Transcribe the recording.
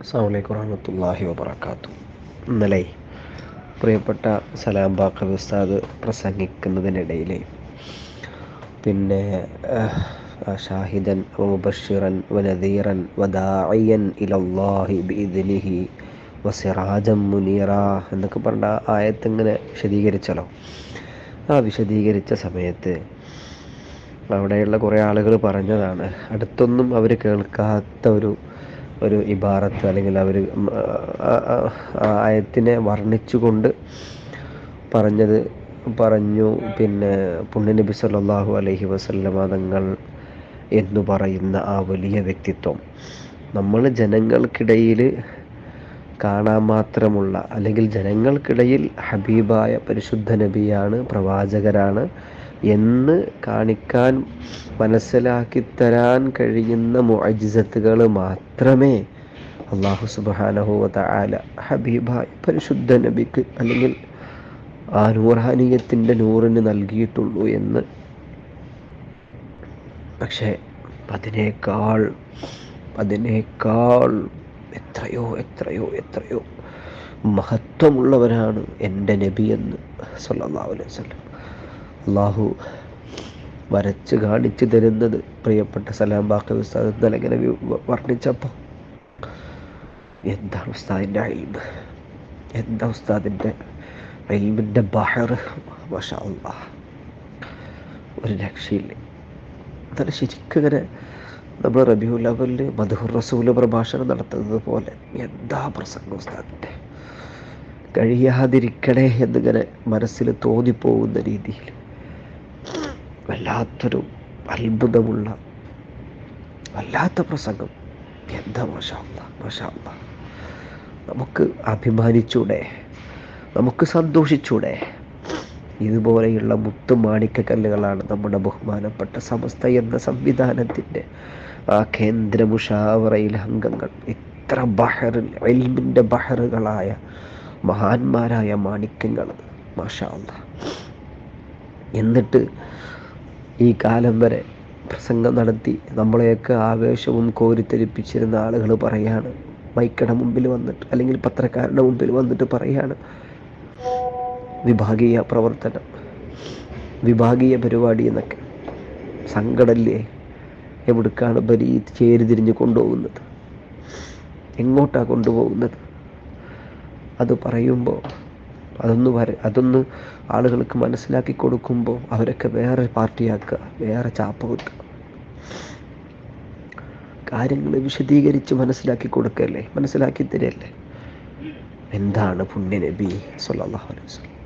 അസ്സാമലൈക്കും വറഹമത്തല്ലാഹി വബർക്കാത്തു ഇന്നലെ പ്രിയപ്പെട്ട സലാം ബാക്കർ ഉസ്താദ് പ്രസംഗിക്കുന്നതിനിടയിൽ പിന്നെ ഷാഹിദൻ മുബഷിറൻ വനദീറൻ വദായൻ ഇലല്ലാഹി ബിഇദ്നിഹി വസിറാജൻ മുനീറ എന്നൊക്കെ പറഞ്ഞ ആയത്ത് ഇങ്ങനെ വിശദീകരിച്ചല്ലോ. ആ വിശദീകരിച്ച സമയത്ത് അവിടെയുള്ള കുറേ ആളുകൾ പറഞ്ഞതാണ് അടുത്തൊന്നും അവർ കേൾക്കാത്ത ഒരു ഒരു ഇബാറത്ത് അല്ലെങ്കിൽ അവർ ആയത്തിനെ വർണിച്ചുകൊണ്ട് പറഞ്ഞത് പറഞ്ഞു. പിന്നെ പുണ്യനബി സല്ലാഹു അലൈഹി വസല്ലമ തങ്ങൾ എന്ന് പറയുന്ന ആ വലിയ വ്യക്തിത്വം. നമ്മൾ ജനങ്ങൾക്കിടയിൽ കാണാൻ മാത്രമുള്ള അല്ലെങ്കിൽ ജനങ്ങൾക്കിടയിൽ ഹബീബായ പരിശുദ്ധ നബിയാണ് പ്രവാചകരാണ് എന്ന് കാണിക്കാൻ മനസ്സിലാക്കി തരാൻ കഴിയുന്ന മുഅജിസത്തുകൾ മാത്രമേ അള്ളാഹു സുബാനഹുവ ആല ഹബീബായ പരിശുദ്ധ നബിക്ക് അല്ലെങ്കിൽ ആ നൂറാനീയത്തിന്റെ നൂറിന് നൽകിയിട്ടുള്ളൂ എന്ന്. പക്ഷേ അതിനേക്കാൾ അതിനേക്കാൾ എത്രയോ എത്രയോ എത്രയോ മഹത്വമുള്ളവരാണ് എന്റെ നബി എന്ന് സല്ലല്ലാഹു അലൈഹി വസല്ലം. അള്ളാഹു വരച്ച് കാണിച്ചു തരുന്നത് പ്രിയപ്പെട്ട സലാം ബാക്കി ഉസ്താദ് ഇന്നലെ വർണിച്ചപ്പോൾ എന്താണ് ഉസ്താദിന്റെ അയിൽമ് എന്താ ഉസ്താദിന്റെ അയിമിന്റെ ബഹർ ഒരു രക്ഷയില്ല? എന്നാലും ശരിക്കും ഇങ്ങനെ നമ്മൾ റബിയുൽ അവലിൽ മധുർ റസൂൽ പ്രഭാഷണം നടത്തുന്നത് പോലെ എന്താ പ്രസംഗം ഉസ്താദിന്റെ കഴിയാതിരിക്കണേ എന്നിങ്ങനെ മനസ്സിൽ തോന്നിപ്പോകുന്ന രീതിയിൽ വല്ലാത്തൊരു അത്ഭുതമുള്ള വല്ലാത്ത പ്രസംഗം. എന്താ മാഷാല്ല മാഷാല്ല നമുക്ക് അഭിമാനിച്ചൂടെ നമുക്ക് സന്തോഷിച്ചൂടെ. ഇതുപോലെയുള്ള മുത്തു മാണിക്കക്കല്ലുകളാണ് നമ്മുടെ ബഹുമാനപ്പെട്ട സമസ്ത എന്ന സംവിധാനത്തിന്റെ ആ കേന്ദ്ര മുഷാവറയിലെ അംഗങ്ങൾ. ഇത്ര ബഹറിൽ എൽമിന്റെ ബഹറുകളായ മഹാന്മാരായ മാണിക്യങ്ങൾ മാഷാ എന്നിട്ട് ഈ കാലം വരെ പ്രസംഗം നടത്തി നമ്മളെയൊക്കെ ആവേശവും കോരിത്തെരിപ്പിച്ചിരുന്ന ആളുകൾ പറയാണ്. മൈക്കയുടെ മുമ്പിൽ വന്നിട്ട് അല്ലെങ്കിൽ പത്രക്കാരുടെ മുമ്പിൽ വന്നിട്ട് പറയാണ്. വിഭാഗീയ പ്രവർത്തനം വിഭാഗീയ പരിപാടി എന്നൊക്കെ സങ്കടല്ലേ? എവിടേക്കാണ് ബലി ചേരി തിരിഞ്ഞ് കൊണ്ടുപോകുന്നത്? എങ്ങോട്ടാണ് കൊണ്ടുപോകുന്നത്? അത് പറയുമ്പോൾ അതൊന്ന് വര അതൊന്ന് ആളുകൾക്ക് മനസ്സിലാക്കി കൊടുക്കുമ്പോൾ അവരൊക്കെ വേറെ പാർട്ടിയാക്കുക വേറെ ചാപ്പ കിട്ടുക കാര്യങ്ങൾ വിശദീകരിച്ച് മനസ്സിലാക്കി കൊടുക്കല്ലേ? മനസ്സിലാക്കി തരല്ലേ എന്താണ് പുണ്യ നബി സല്ലല്ലാഹു അലൈഹി വസല്ലം?